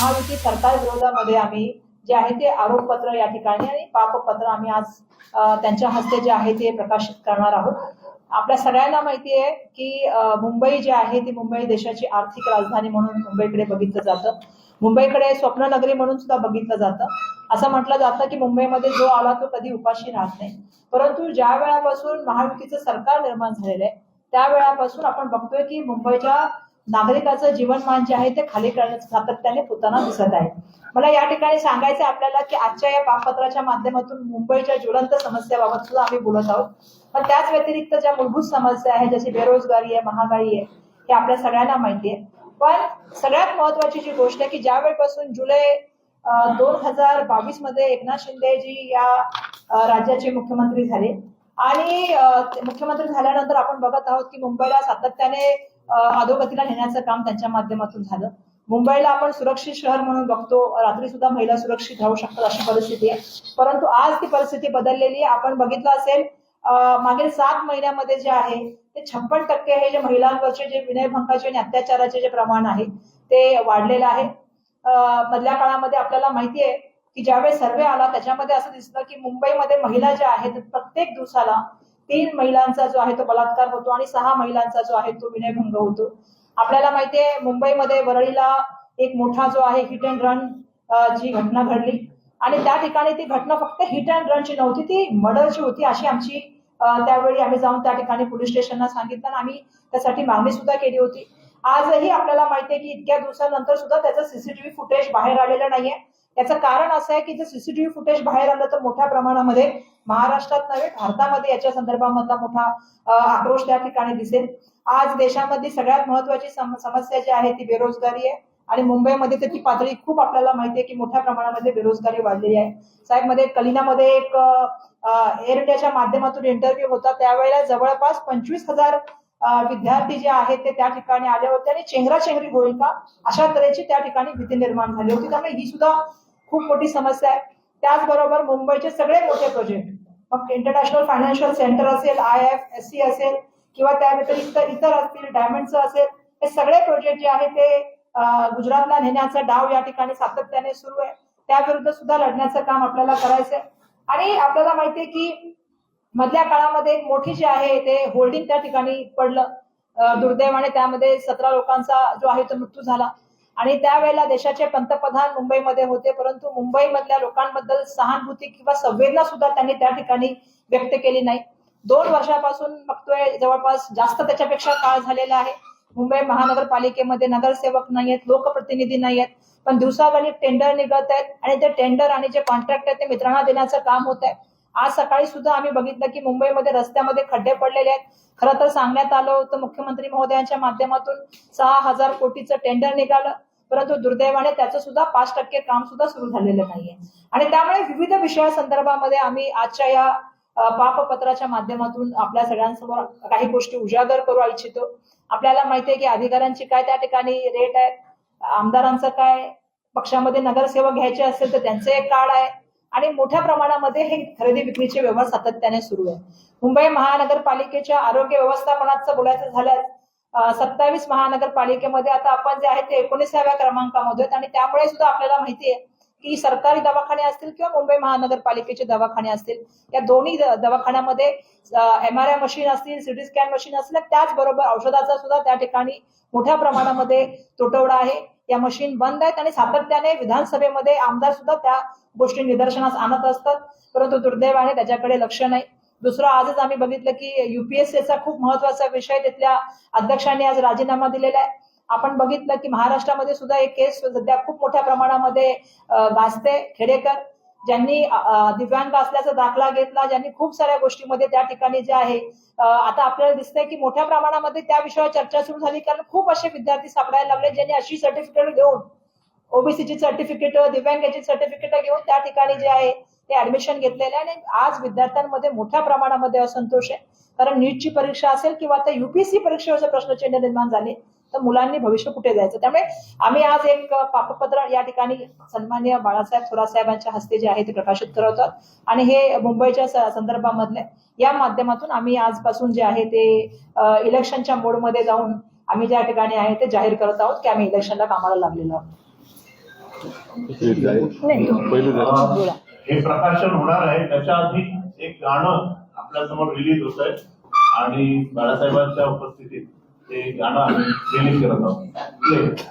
महायुती सरकार विरोधामध्ये आम्ही जे आहे ते आरोपपत्र या ठिकाणी आणि पापपत्र आम्ही आज त्यांच्या हस्ते जे आहे ते प्रकाशित करणार आहोत. आपल्या सगळ्यांना माहिती आहे की मुंबई जी आहे ती मुंबई देशाची आर्थिक राजधानी म्हणून मुंबईकडे बघितलं जातं. मुंबईकडे स्वप्ननगरी म्हणून सुद्धा बघितलं जातं. असं म्हटलं जातं की मुंबईमध्ये जो आला तो कधी उपाशी राहत नाही. परंतु ज्या वेळापासून महायुतीचं सरकार निर्माण झालेलं आहे त्या वेळापासून आपण बघतोय की मुंबईच्या नागरिकाचं जीवनमान जे आहे ते खाली करण्याचं सातत्याने होताना दिसत आहे. मला या ठिकाणी सांगायचं आपल्याला की आजच्या या पामपत्राच्या माध्यमातून मुंबईच्या ज्वलंत समस्याबाबत सुद्धा आम्ही बोलत आहोत. पण त्याच व्यतिरिक्त ज्या मूलभूत समस्या आहेत जशी बेरोजगारी आहे महागाई आहे हे आपल्या सगळ्यांना माहिती आहे. पण सगळ्यात महत्वाची जी गोष्ट आहे की ज्या वेळपासून जुलै दोन हजार बावीसमध्ये एकनाथ शिंदे जी या राज्याचे मुख्यमंत्री झाले. आणि मुख्यमंत्री झाल्यानंतर आपण बघत आहोत की मुंबईला सातत्याने अधोगतीला नेण्याचं काम त्यांच्या माध्यमातून झालं. मुंबईला आपण सुरक्षित शहर म्हणून बघतो रात्री सुद्धा महिला सुरक्षित राहू शकतात अशी परिस्थिती आहे. परंतु आज ती परिस्थिती बदललेली आहे. आपण बघितलं असेल मागील सात महिन्यामध्ये जे आहे ते छप्पन टक्के हे जे महिलांवरचे जे विनयभंगाचे आणि अत्याचाराचे जे प्रमाण आहे ते वाढलेलं आहे. मधल्या काळामध्ये आपल्याला माहिती आहे की ज्यावेळेस सर्वे आला त्याच्यामध्ये असं दिसलं की मुंबईमध्ये महिला ज्या आहेत प्रत्येक दिवसाला तीन महिलांचा जो आहे तो बलात्कार होतो आणि सहा महिलांचा जो आहे तो विनयभंग होतो. आपल्याला माहितीये मुंबईमध्ये वरळीला एक मोठा जो आहे हिट अँड रन जी घटना घडली. आणि त्या ठिकाणी ती घटना फक्त हिट अँड रनची नव्हती ती मर्डरची होती अशी आमची त्यावेळी आम्ही जाऊन त्या ठिकाणी पोलीस स्टेशनला सांगितलं आणि आम्ही त्यासाठी मागणी सुद्धा केली होती. आजही आपल्याला माहितीये की इतक्या दिवसानंतर सुद्धा त्याचं सीसीटीव्ही फुटेज बाहेर आलेलं नाहीये. याचं कारण असं आहे की जर सीसीटीव्ही फुटेज बाहेर आलं तर मोठ्या प्रमाणामध्ये महाराष्ट्रात नव्हे भारतामध्ये याच्या संदर्भामधला मोठा आक्रोश त्या ठिकाणी दिसेल. आज देशामध्ये सगळ्यात महत्वाची सम- समस्या जी आहे ती बेरोजगारी आहे आणि मुंबईमध्ये तर ती पातळी खूप आपल्याला माहिती आहे की मोठ्या प्रमाणामध्ये बेरोजगारी वाढलेली आहे. साहेबमध्ये कलिनामध्ये एक एअर इंडियाच्या माध्यमातून इंटरव्ह्यू होता. त्यावेळेला जवळपास पंचवीस हजार विद्यार्थी जे आहेत ते त्या ठिकाणी आले होते आणि चेंगराचेंगरी होईल का अशा तऱ्हेची त्या ठिकाणी भीती निर्माण झाली होती. त्यामुळे ही सुद्धा खूप मोठी समस्या आहे. त्याचबरोबर मुंबईचे सगळे मोठे प्रोजेक्ट मग इंटरनॅशनल फायनान्शियल सेंटर असेल आय एफ एस सी असेल किंवा त्या व्यतिरिक्त इतर असतील डायमंडचं असेल हे सगळे प्रोजेक्ट जे आहेत ते गुजरातला नेण्याचा डाव या ठिकाणी सातत्याने सुरू आहे. त्याविरुद्ध सुद्धा लढण्याचं काम आपल्याला करायचंय. आणि आपल्याला माहितीये की मधल्या काळामध्ये एक मोठी जी आहे ते होल्डिंग त्या ठिकाणी पडलं. दुर्दैवाने त्यामध्ये सतरा लोकांचा जो आहे तो मृत्यू झाला. आणि त्यावेळेला देशाचे पंतप्रधान मुंबईमध्ये होते परंतु मुंबईमधल्या लोकांबद्दल सहानुभूती किंवा संवेदना सुद्धा त्यांनी त्या ठिकाणी व्यक्त केली नाही. दोन वर्षापासून बघतोय जवळपास जास्त त्याच्यापेक्षा काळ झालेला आहे. मुंबई महानगरपालिकेमध्ये नगरसेवक नाही आहेत लोकप्रतिनिधी नाही आहेत पण दिवसागणिक टेंडर निघत आहेत. आणि ते टेंडर आणि जे कॉन्ट्रॅक्ट आहेत ते मित्रांना देण्याचं काम होत आहे आज सकाळी सुद्धा आम्ही बघितलं की मुंबईमध्ये रस्त्यामध्ये खड्डे पडलेले आहेत. खरं तर सांगण्यात आलं होतं मुख्यमंत्री महोदयांच्या माध्यमातून सहा हजार कोटीचं टेंडर निघालं. परंतु दुर्दैवाने त्याचं सुद्धा पाच टक्के काम सुद्धा सुरू झालेलं नाहीये. आणि त्यामुळे विविध विषयासंदर्भामध्ये आम्ही आजच्या या पापपत्राच्या माध्यमातून आपल्या सगळ्यांसमोर काही गोष्टी उजागर करू इच्छितो. आपल्याला माहितीये की अधिकाऱ्यांची काय त्या ठिकाणी रेट आहे आमदारांचं काय पक्षामध्ये नगरसेवक घ्यायचे असेल तर त्यांचं एक कार्ड आहे. आणि मोठ्या प्रमाणामध्ये हे खरेदी विक्रीचे व्यवहार सातत्याने सुरू आहे. मुंबई महानगरपालिकेच्या आरोग्य व्यवस्थापनाचं बोलायचं झाल्यास सत्तावीस महानगरपालिकेमध्ये आता आपण जे आहे ते एकोणीसाव्या क्रमांकामध्ये आणि त्यामुळे सुद्धा आपल्याला माहिती आहे की सरकारी दवाखाने असतील किंवा मुंबई महानगरपालिकेचे दवाखाने असतील या दोन्ही दवाखान्यामध्ये एम आर आय मशीन असतील सिटी स्कॅन मशीन असतील त्याचबरोबर औषधाचा सुद्धा त्या ठिकाणी मोठ्या प्रमाणामध्ये तुटवडा आहे. या मशीन बंद आहेत आणि सातत्याने विधानसभेमध्ये आमदार सुद्धा त्या गोष्टी निदर्शनास आणत असतात. परंतु दुर्दैवाने त्याच्याकडे लक्ष नाही. दुसरं आजच आम्ही बघितलं की युपीएससीचा खूप महत्त्वाचा विषय तिथल्या अध्यक्षांनी आज राजीनामा दिलेला आहे. आपण बघितलं की महाराष्ट्रामध्ये सुद्धा एक केस सध्या खूप मोठ्या प्रमाणामध्ये गाजते खेडेकर ज्यांनी दिव्यांग असल्याचा दाखला घेतला ज्यांनी खूप साऱ्या गोष्टीमध्ये त्या ठिकाणी जे आहे आता आपल्याला दिसतंय की मोठ्या प्रमाणामध्ये त्या विषयावर चर्चा सुरू झाली कारण खूप असे विद्यार्थी सापडायला लागले ज्यांनी अशी सर्टिफिकेट घेऊन ओबीसीची सर्टिफिकेट दिव्यांगाची सर्टिफिकेट घेऊन त्या ठिकाणी जे आहे ते ऍडमिशन घेतलेले आहे. आणि आज विद्यार्थ्यांमध्ये मोठ्या प्रमाणामध्ये असंतोष आहे. कारण नीटची परीक्षा असेल किंवा आता युपीएससी परीक्षेवरचं प्रश्नचिन्ह निर्माण झाले तर मुलांनी भविष्य कुठे जायचं त्यामुळे आम्ही आज एक पापपत्र या ठिकाणी सन्मान्य बाळासाहेब थोरासाहेबांच्या हस्ते जे आहे ते प्रकाशित करत आहोत आणि हे मुंबईच्या संदर्भामधले या माध्यमातून आम्ही आजपासून जे आहे ते इलेक्शनच्या मोडमध्ये जाऊन आम्ही ज्या ठिकाणी आहे ते जाहीर करत आहोत की आम्ही इलेक्शनला कामाला लागलेलो आहोत. हे प्रकाशन होणार आहे त्याच्या आधी एक गाणं आपल्यासमोर रिलीज होत आहे आणि बाळासाहेबांच्या उपस्थितीत. ते गाणं आम्ही रिलीज करत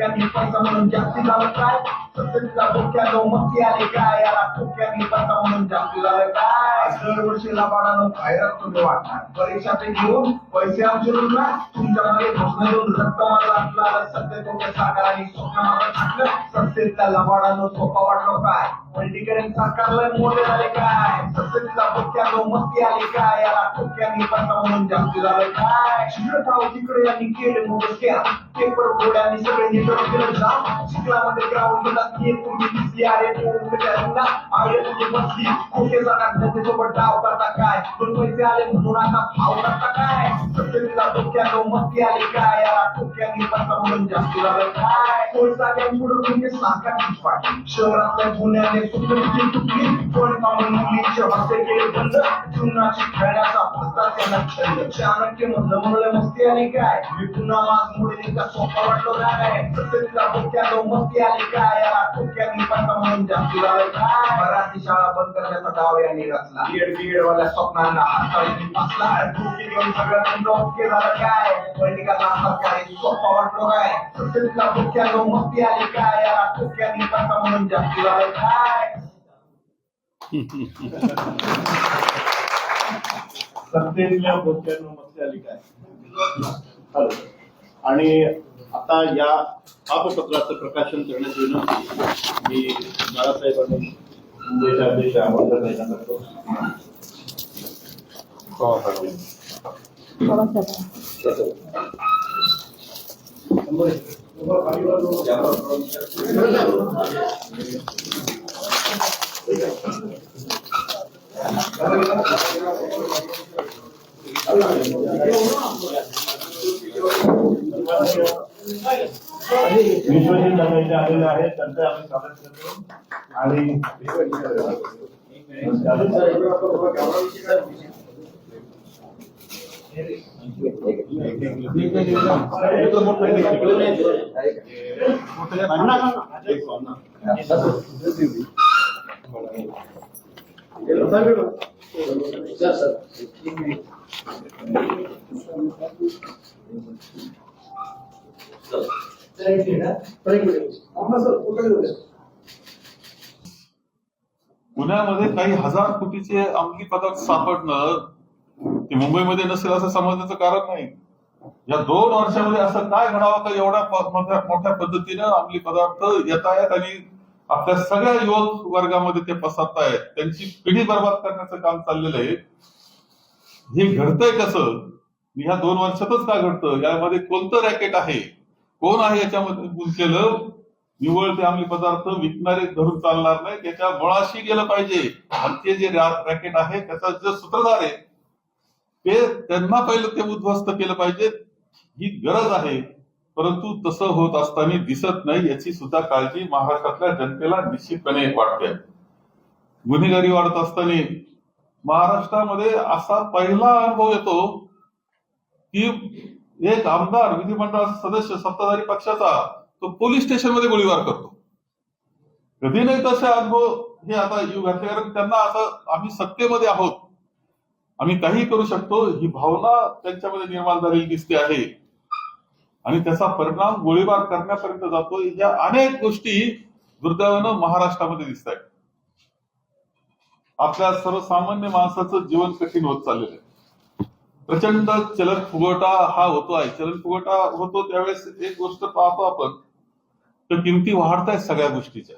याला पैसा म्हणून जास्ती झालं काय? सत्तेतल्या डोक्यानो मस्ती आली काय? याला डोक्यानी पैसा म्हणून जास्ती झालं काय? दरवर्षी लाभाडानं खैरात तुम्ही वाटणार. परीक्षा ते घेऊन पैसे आमचे लुटणार तुमच्यामध्ये घोषणा देऊन रक्त माझा असणार सत्य तुमच्या आणि स्वप्न माझं टाकलं सत्तेतल्या लबाडानं सोपा वाटलो काय? पॉलिटिकल सरकारला मोठे झाले काय? सत्तेतला डोक्यानो मस्ती आली काय? याला डोक्यानी पैसा म्हणून जास्ती झालं काय? शिकत आहोत तिकडे यांनी केले मोठं स्कॅम पेपर फोड्याने सगळे निकड केलं जा. शिकलामध्ये ग्राउंड घेतात तुम्ही दिसली. अरे त्यांना आले तुझे बसली. खोटे जाणार त्यांच्यासोबत डाव करता काय? दोन पैसे आले म्हणून आता भाव करता काय सत्तेला डोक्यानो मस्ती आली काय? याला डोक्यानी पैसा म्हणून जास्त झालं काय? कोळसा पुढे तुम्ही साखर पाठी शहरातल्या गुन्ह्याने सुटली तुटली. कोण कामून मुलींचे हस्ते केले बंद जीवनाची खेळण्याचा भस्ता त्यांना छंद चाणक्य म्हणलं म्हणलं मस्ती आली काय? मी पुन्हा माग मुळे का सोपा वाटलो काय? सत्तेला डोक्यानो मस्ती आली काय? याला डोक्यानी पत्ता म्हणून जास्त झालं काय? मराठी शाळा बंद करण्याचा डाव यांनी रचला बीएड बीएड वाल्या स्वप्नांना हाताळी बसला डोके घेऊन सगळं बंद झालं काय? वैदिकाला सरकारी सोपा वाटलो काय सत्तेला डोक्यानो मस्ती आली काय? याला डोक्यानी पैसा म्हणून जास्त झालं काय? सत्तेतल्या डोक्यानं मस्ती आली काय? आणि आता या पापपत्राचं प्रकाशन करण्याची विनंती मी बाळासाहेबांनी मुंबईच्या अध्यक्ष आमंत्रण देण्यात करतो विश्वजित दंगेचे आलेले आहेत त्यांचं आम्ही स्वागत करतो आणि पुण्यामध्ये काही हजार कोटीचे अंमली पदार्थ सापडणं ते मुंबईमध्ये नसेल असं समजण्याचं कारण नाही. या दोन वर्षामध्ये असं काय घडावं का? एवढ्या मोठ्या मोठ्या पद्धतीनं अंमली पदार्थ येत आहेत आणि आपल्या सगळ्या युवक वर्गामध्ये ते पसरत आहेत. त्यांची पिढी बर्बाद करण्याचं काम चाललेलं आहे. हे घडतंय कसं? ह्या दोन वर्षातच का घडतं? यामध्ये कोणतं रॅकेट आहे? कोण आहे याच्यामध्ये गुंतलेलं? निव्वळ ते आम्ही पदार्थ विकणारे धरून चालणार नाही. त्याच्या मुळाशी गेलं पाहिजे. आणि ते जे रॅकेट आहे त्याचा जे सूत्रधार आहे ते त्यांना पहिलं ते उद्ध्वस्त केलं पाहिजे. ही गरज आहे. परंतु तसं होत असताना दिसत नाही याची सुद्धा काळजी महाराष्ट्रातल्या जनतेला निश्चितपणे वाटते. गुन्हेगारी वाढत असताना महाराष्ट्रामध्ये असा पहिला अनुभव येतो की एक आमदार विधिमंडळाचा सदस्य सत्ताधारी पक्षाचा तो पोलीस स्टेशनमध्ये गोळीबार करतो. कधी नाही तसे अनुभव हे आता येऊ घातले कारण त्यांना असं आम्ही सत्तेमध्ये आहोत. आम्ही काही करू शकतो. ही भावना त्यांच्यामध्ये निर्माण झालेली दिसते आहे. आणि त्याचा परिणाम गोळीबार करण्यापर्यंत जातो या अनेक गोष्टी दुर्दैवानं महाराष्ट्रामध्ये दिसत आहेत आपल्या सर्वसामान्य माणसाचं जीवन कठीण होत चाललेलं आहे. प्रचंड चलन फुगवटा हा होतो आहे चलन फुगवटा होतो त्यावेळेस एक गोष्ट पाहतो आपण. तर किमती वाढत आहेत सगळ्या गोष्टीच्या.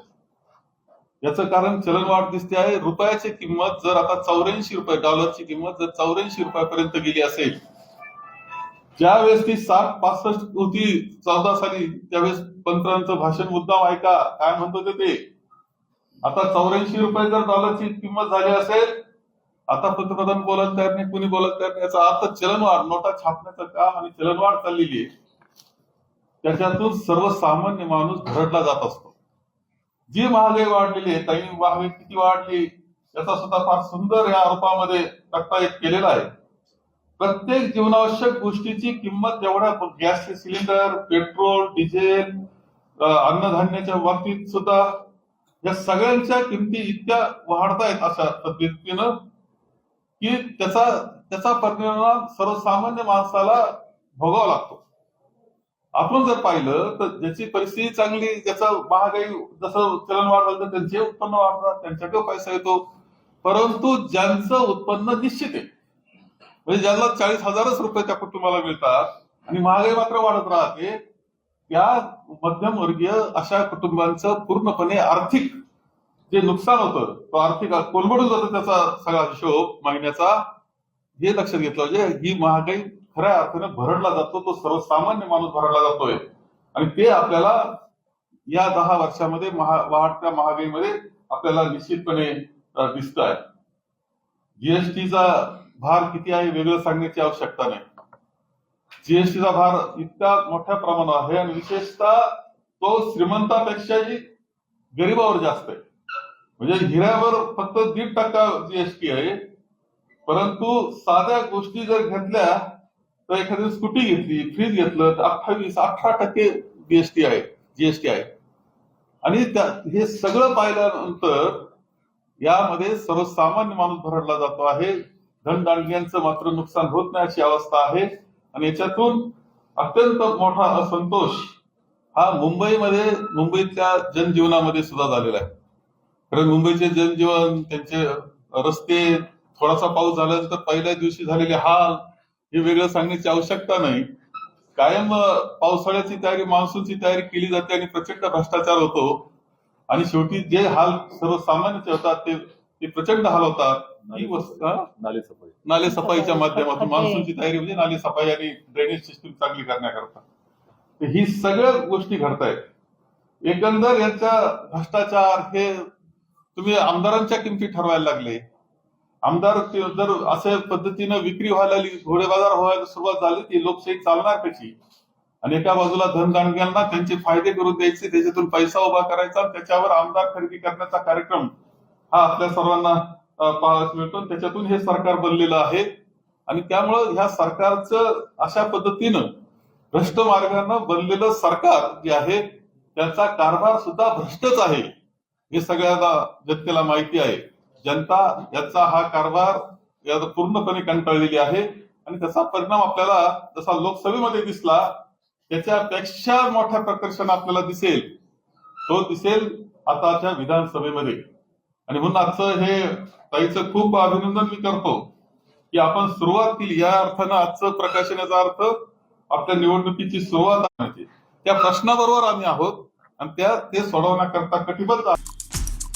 याचं कारण चलनवाढ दिसते आहे. रुपयाची किंमत जर आता चौऱ्याऐंशी रुपये डॉलरची किंमत जर चौऱ्याऐंशी रुपयापर्यंत गेली असेल ज्यावेळेस ती सात पासष्ट होती चौदा साली त्यावेळेस पंतप्रधानांचं भाषण मुद्दाम ऐका काय म्हणतो ते ते? आता चौऱ्याऐंशी रुपये जर डॉलरची किंमत झाली असेल आता पंतप्रधान बोलत तयार नाही कुणी बोलत तयार नाही याचा अर्थ चलनवाढ नोटा छापण्याचं काम आणि चलनवाढ चाललेली आहे. त्याच्यातून सर्वसामान्य माणूस भरडला जात असतो. जी महागाई वाढलेली आहे ताई महागाई किती वाढली याचा सुद्धा फार सुंदर या रूपामध्ये तक्ता एक केलेला आहे. प्रत्येक जीवनावश्यक गोष्टीची किंमत जेवढ्या गॅसचे सिलेंडर पेट्रोल डिझेल अन्नधान्याच्या बाबतीत सुद्धा या सगळ्यांच्या किमती इतक्या वाढतायत अशा पद्धतीनं की त्याचा त्याचा परिणाम सर्वसामान्य माणसाला भोगावा लागतो. आपण जर पाहिलं तर ज्याची परिस्थिती चांगली ज्याचं महागाई जसं चलनवाढ झालं तर त्यांचे उत्पन्न वाढतात त्यांच्याकडे पैसा येतो. परंतु ज्यांचं उत्पन्न निश्चित आहे म्हणजे ज्याला चाळीस हजारच रुपये त्या कुटुंबाला मिळतात आणि महागाई मात्र वाढत राहते त्या मध्यमवर्गीय अशा कुटुंबांचं पूर्णपणे आर्थिक जे नुकसान होतं तो आर्थिक कोलमडून जातो त्याचा सगळा हिशोब महिन्याचा. हे लक्षात घेतलं म्हणजे ही महागाई खऱ्या अर्थानं भरडला जातो तो सर्वसामान्य माणूस भरडला जातोय. आणि ते आपल्याला या दहा वर्षामध्ये महा वाढत्या महागाईमध्ये आपल्याला निश्चितपणे दिसत आहे जीएसटीचा भार किती आहे वेगळं सांगण्याची आवश्यकता नाही. जीएसटीचा भार इतका मोठ्या प्रमाणावर आहे आणि विशेषतः तो श्रीमंतापेक्षाही गरीबावर जास्त आहे. म्हणजे हिऱ्यावर फक्त दीड टक्का जीएसटी आहे परंतु साध्या गोष्टी जर घेतल्या तर एखादी स्कूटी घेतली फ्रीज घेतलं तर अठ्ठावीस अठरा टक्के जीएसटी आहे जीएसटी आहे. आणि त्या हे सगळं पाहिल्यानंतर यामध्ये सर्वसामान्य माणूस भरडला जातो आहे. धनदांडग्यांचं मात्र नुकसान होत नाही अशी अवस्था आहे. आणि याच्यातून अत्यंत मोठा असंतोष हा मुंबईमध्ये मुंबईतल्या जनजीवनामध्ये सुद्धा झालेला आहे. कारण मुंबईचे जनजीवन त्यांचे रस्ते थोडासा पाऊस झाल्यानंतर पहिल्या दिवशी झालेले हाल हे वेगळं सांगण्याची आवश्यकता नाही. कायम पावसाळ्याची तयारी मान्सूनची तयारी केली जाते आणि प्रचंड भ्रष्टाचार होतो. आणि शेवटी जे हाल सर्वसामान्याचे होतात ते ते प्रचंड हाल होतात. ही वस्तू हा? नाले सफाईच्या माध्यमातून मान्सूनची तयारी म्हणजे नाले सफाई आणि ड्रेनेज सिस्टीम चांगली करण्याकरता. ही सगळ्या गोष्टी घडतायत. एकंदर यांचा भ्रष्टाचार हे तुम्ही आमदारांच्या किमती ठरवायला लागले. आमदार जर अशा पद्धतीनं विक्री व्हायला घोडे बाजार व्हायला सुरुवात झाली ती लोकशाही चालणार कशी? आणि एका बाजूला धनदांडग्यांना त्यांचे फायदे करून द्यायचे त्याच्यातून पैसा उभा करायचा त्याच्यावर आमदार खरेदी करण्याचा कार्यक्रम हा आपल्या सर्वांना पाहायला मिळतो. त्याच्यातून हे सरकार बनलेलं आहे. आणि त्यामुळं ह्या सरकारचं अशा पद्धतीनं भ्रष्ट मार्गानं बनलेलं सरकार जे आहे त्याचा कारभार सुद्धा भ्रष्टच आहे. हे सगळ्यांना जनतेला माहिती आहे. जनता याचा हा कारभार याचा पूर्णपणे कंटाळलेली आहे. आणि त्याचा परिणाम आपल्याला जसा लोकसभेमध्ये दिसला त्याच्यापेक्षा मोठ्या प्रकर्षण आपल्याला दिसेल. तो दिसेल आताच्या विधानसभेमध्ये. आणि म्हणून आजचं हे ताईचं खूप अभिनंदन मी करतो की आपण सुरुवात केली. या अर्थानं आजचं प्रकाशनाचा अर्थ आपल्या निवडणुकीची सुरुवात आणायची. त्या प्रश्नाबरोबर आम्ही आहोत आणि त्या ते सोडवण्याकरता कटिबद्ध आहोत.